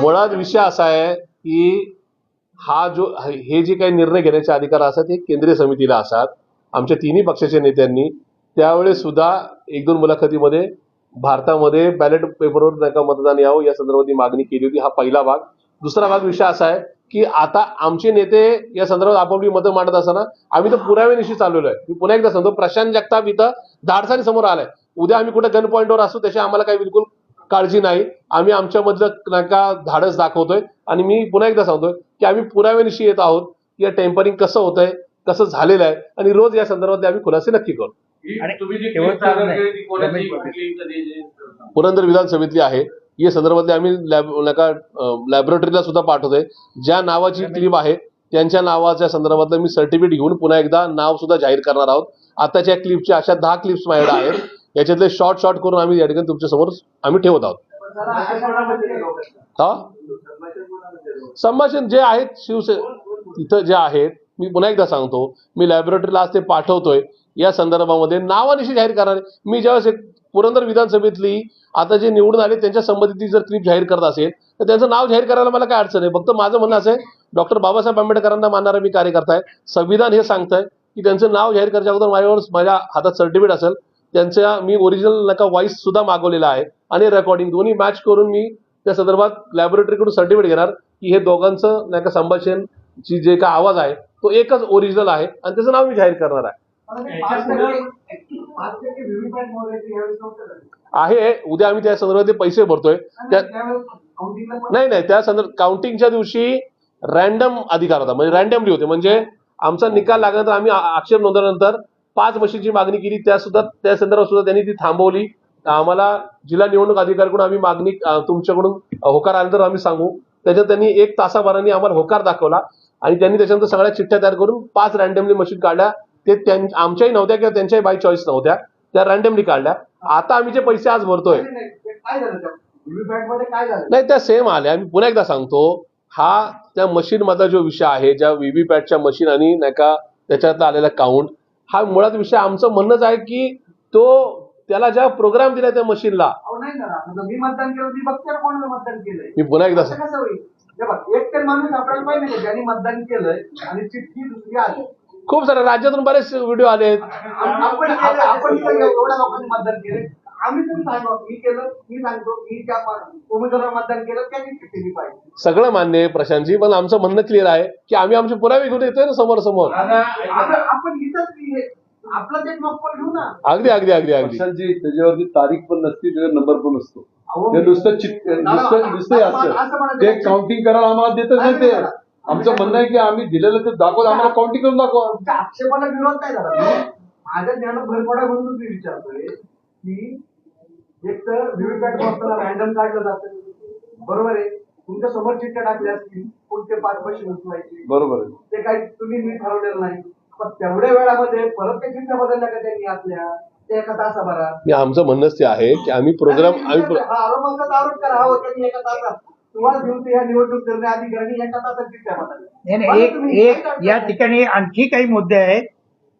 मुळात विषय असा आहे की हा जो हे जे काही निर्णय घेण्याचे अधिकार असतात हे केंद्रीय समितीला असतात. आमच्या तिन्ही पक्षाच्या नेत्यांनी त्यावेळेस सुद्धा एक दोन मुलाखतीमध्ये भारतामध्ये बॅलेट पेपरवर नका मतदान यावं या संदर्भात मागणी केली होती. हा पहिला भाग. दुसरा भाग विषय असा आहे की आता आमचे नेते या संदर्भात आपापली मतं मांडत असताना आम्ही तर पुराव्यानिशी चाललेलो आहे. मी पुन्हा एकदा सांगतो प्रशांत जगताप इथं धाडसाने समोर आलाय. उद्या आम्ही कुठे गन पॉईंटवर असू त्याची आम्हाला काही बिलकुल काळजी नाही. आम्ही आमच्यामधलं नाही का धाडस दाखवतोय. आणि मी पुन्हा एकदा सांगतोय की आम्ही पुराव्यानिशी येत आहोत. या टेम्परिंग कसं होतंय कसं झालेलं आहे. आणि रोज या संदर्भातले आम्ही खुलासे नक्की करू. पुरंदर विधानसभेतली आहे. या संदर्भातले आम्ही लॅब नका लॅबोरेटरीला सुद्धा पाठवतोय. ज्या नावाची क्लिप आहे त्यांच्या नावाच्या संदर्भातलं मी सर्टिफिकेट घेऊन पुन्हा एकदा नाव सुद्धा जाहीर करणार आहोत. आताच्या क्लिपच्या अशा दहा क्लिप्स माझ्याकडे आहेत. याच्यातले शॉर्ट शॉर्ट करून आम्ही या ठिकाणी तुमच्यासमोर आम्ही ठेवत आहोत. हा? संभाषण जे आहेत शिवसे तिथं जे आहेत मी पुन्हा एकदा सांगतो मी लॅबोरेटरीला आज ते पाठवतोय. या संदर्भामध्ये नावानिशी जाहीर करणार मी ज्यावेळेस एक पुरंदर विधानसभेतली आता जे निवडून आले त्यांच्या संबंधित जर क्लिप जाहीर करत असेल तर त्यांचं नाव जाहीर करायला मला काय अडचण आहे? फक्त माझं म्हणणं असं आहे डॉक्टर बाबासाहेब आंबेडकरांना मानणारा मी कार्यकर्ता आहे. संविधान हे सांगतंय की त्यांचं नाव जाहीर करायच्या अगोदर माझ्यावर माझ्या हातात सर्टिफिकेट असेल त्यांच्या मी ओरिजिनल नका व्हॉइस सुद्धा मागवलेला आहे. आणि रेकॉर्डिंग दोन्ही मॅच करून मी त्या संदर्भात लॅबोरेटरीकडून सर्टिफिकेट घेणार की हे दोघांचं नाही का संभाषण ची जे का आवाज आहे तो एकच ओरिजिनल आहे आणि त्याचं नाव मी जाहीर करणार आहे. आहे उद्या आम्ही त्या संदर्भात ते पैसे भरतोय. नाही नाही त्या संदर्भात काउंटिंगच्या दिवशी रॅन्डम अधिकार होता. म्हणजे रॅन्डमली होते. म्हणजे आमचा निकाल लागल्यानंतर आम्ही आक्षेप नोंदवल्यानंतर पाच मशीनची मागणी केली त्या सुद्धा त्या संदर्भात सुद्धा त्यांनी ती थांबवली. आम्हाला जिल्हा निवडणूक अधिकाऱ्याकडून आम्ही मागणी तुमच्याकडून होकार आल्यानंतर आम्ही सांगू. त्याच्यात त्यांनी एक तासाभराने आम्हाला होकार दाखवला आणि त्यांनी त्याच्यानंतर सगळ्या चिठ्ठ्या तयार करून पाच रॅन्डमली मशीन काढल्या. ते आमच्याही नव्हत्या किंवा त्यांच्याही बाय चॉईस नव्हत्या. त्या रॅन्डमली काढल्या. आता आम्ही जे पैसे आज भरतोय नाही त्या सेम आल्या. मी पुन्हा एकदा सांगतो हा त्या मशीन मधला जो विषय आहे ज्या व्हीव्हीपॅटच्या मशीन आणि नाही का त्याच्यात आलेला काउंट हा मुळात विषय आमचं म्हणणंच आहे की तो त्याला ज्या प्रोग्राम दिला त्या मशीनला मी मतदान केलं मी बघते कोणाला मतदान केलंय. मी पुन्हा एकदा एक तर माणूस आपल्याला पाहिजे ज्यांनी मतदान केलंय आणि चिठ्ठी दुसरी आली. खूप सारे राज्यातून बरेच व्हिडिओ आले आपण एवढ्या लोकांनी मतदान केले आम्ही पण सांगतो मी केलं मी सांगतो मी त्या उमेदवाराला मतदान केलं त्यांनी पाहिजे. सगळं मान्य आहे प्रशांतजी पण आमचं म्हणणं क्लिअर आहे की आम्ही आमचे पुरावे घेऊन येतोय ना समोर समोर. आपण इथंच हे- आपलं ते मग घेऊ ना. अगदी अगदी अगदी अगदी. पक्षांची त्याच्यावरती तारीख पण नसते त्याच्यावर नंबर पण असतो. ते नुसतं चिट नुसतं नुसतं हे असं असतं म्हणायचं ते नाही. काउंटिंग करायला आम्हाला देतच नाही ते. आमचं म्हणणं आहे की आम्ही दिलेलं ते दाखवत आम्हाला काउंटिंग करून दाखवा. आक्षेपाला विरोध काय झाला माझ्या ज्ञानात भर पडा म्हणून मी विचारतोय की एक तर व्हीव्हीपॅट रॅन्डम काढलं जातं. बरोबर आहे. तुमच्यासमोर चिठ्ठ्या टाकल्या असतील कोणते पाच मशीन उचलायची बरोबर आहे. ते काही तुम्ही नीट ठरवलेलं नाही. पण तेवढ्या वेळामध्ये परत त्या चिठ्ठ्या बदलल्या का त्यांनी आपल्या? ते एका तासाभरात. हे आमचं म्हणणंच ते आहे की आम्ही प्रोग्राम आम्ही प्रो- हा आरोपाचा आरोप करा. हो त्यांनी एका तासात. तुम्हाला घेऊन ते या निवडणूक निर्णय अधिकाऱ्यांनी एका तासात चिठ्ठ्या बदलल्या नाही नाही तुम्ही. एक या? ठिकाणी आणखी काही मुद्दे आहेत.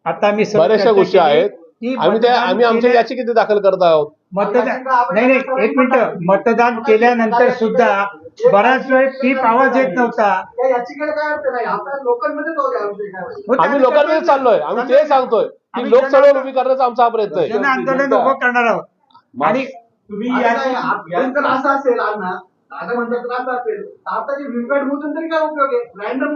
आता मी सर्व बऱ्याचशा चर्चा गोष्टी केली. आहेत. की आम्ही त्या मतदान आम्ही आमच्या केल्या- याचिकेत दाखल करत आहोत. मतदान नाही नाही एक मिनिट. मतदान केल्यानंतर सुद्धा बराच वेळ पीप आवाज येत नव्हता. या याचिकेला काय अर्थ नाही? आता लोकांमध्ये जाऊ द्या आमचे काय होईल. मग आम्ही लोकांमध्ये चाललोय. आम्ही ते सांगतोय की आम्ही लोकसभा जन- उभी करण्याचा आमचा हा प्रयत्न आहे. जन आंदोलन उभं करणार आहोत. आणि तुम्ही आणि नाही, असं असेल अण्णा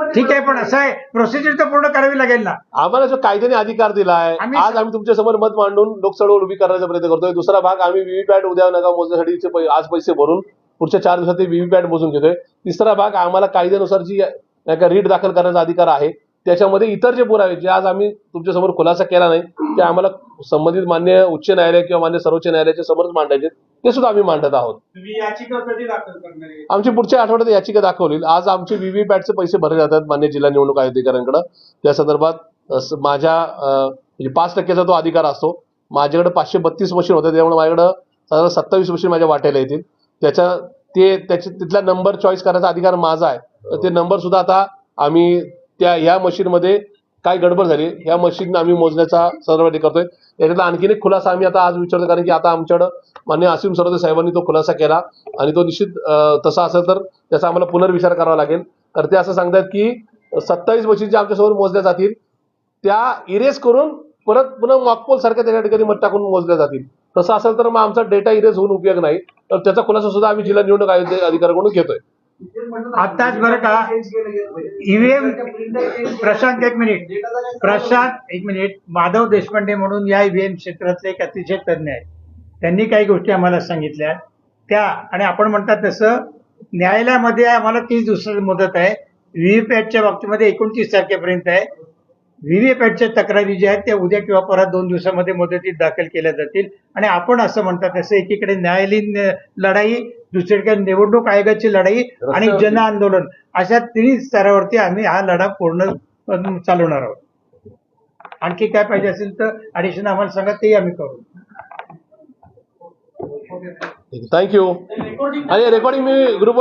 आहे? ठीक आहे पण असं आहे प्रोसिजर तर पूर्ण करावी लागेल ना. आम्हाला जो कायद्याने अधिकार दिलाय आम्ही- आज आम्ही तुमच्यासमोर मत मांडून लोकसभा उभी करण्याचा प्रयत्न करतोय. दुसरा भाग आम्ही व्हीव्हीपॅट उद्या नका मोजण्यासाठीचे पै- आज पैसे भरून पुढच्या चार दिवसात ते व्हीव्हीपॅट मोजून घेतोय. तिसरा भाग आम्हाला कायद्यानुसार जी नाही का रीट दाखल करण्याचा अधिकार आहे. त्याच्यामध्ये इतर जे पुरावे जे आज आम्ही तुमच्यासमोर खुलासा केला नाही ते आम्हाला संबंधित मान्य उच्च न्यायालय किंवा मान्य सर्वोच्च न्यायालयाच्या समोरच मांडायचे ते सुद्धा आम्ही मांडत आहोत. तुम्ही याचिका कधी दाखल करणार आहे? आमची पुढच्या आठवड्यात याचिका दाखवली. आज आमचे व्हीव्हीपॅटचे पैसे भरले जातात मान्य जिल्हा निवडणूक अधिकाऱ्यांकडे. त्या संदर्भात माझ्या म्हणजे पाच टक्क्याचा तो अधिकार असतो. माझ्याकडे पाचशे बत्तीस मशीन होते त्यामुळे माझ्याकडे साधारण सत्तावीस मशीन माझ्या वाट्याला येतील. त्याच्या ते त्याच्या तिथला नंबर चॉईस करायचा अधिकार माझा आहे. ते नंबर सुद्धा आता आम्ही त्या ह्या मशीनमध्ये काय गडबड झाली? ह्या मशीन आम्ही मोजण्याचा सर्वटी करतोय. याच्यातला आणखीन एक खुलासा आम्ही आता आज विचारतो कारण की आता आमच्याकडं मान्य असीम सरोदे साहेबांनी तो खुलासा केला आणि तो निश्चित तसा असेल तर त्याचा आम्हाला पुनर्विचार करावा लागेल. तर ते असं सांगतात की सत्तावीस मशीन ज्या आमच्यासमोर मोजल्या जातील त्या इरेज करून परत पुन्हा मॉकपोल सारख्या त्या ठिकाणी मत टाकून मोजल्या जातील. तसं असेल तर मग आमचा डेटा इरेज होऊन उपयोग नाही. तर त्याचा खुलासा सुद्धा आम्ही जिल्हा निवडणूक आयोग अधिकाऱ्याकडून घेतोय. आताच बरं का ईव्हीएम प्रशांत एक मिनिट. प्रशांत एक मिनिट. माधव देशपांडे म्हणून या ईव्हीएम क्षेत्रातले एक अतिशय तज्ज्ञ आहेत. त्यांनी काही गोष्टी आम्हाला सांगितल्या. त्या आणि आपण म्हणतात तसं न्यायालयामध्ये आम्हाला तीस दिवसाची मुदत आहे. व्हीव्हीपॅटच्या बाबतीमध्ये एकोणतीस तारखेपर्यंत आहे. व्हीव्हीपॅटच्या तक्रारी ज्या आहेत त्या उद्या किंवा परत दोन दिवसामध्ये मुदतीत दाखल केल्या जातील. आणि आपण असं म्हणतात तसं एकीकडे न्यायालयीन लढाई दुसरीकडे निवडणूक आयोगाची लढाई आणि. जन आंदोलन अशा तिन्ही स्तरावरती आम्ही हा लढा पूर्ण चालवणार आहोत. आणखी काय पाहिजे असेल तर ऍडिशन आम्हाला सांगा तेही आम्ही करू. थँक्यू आणि रेकॉर्डिंग मी ग्रुपवर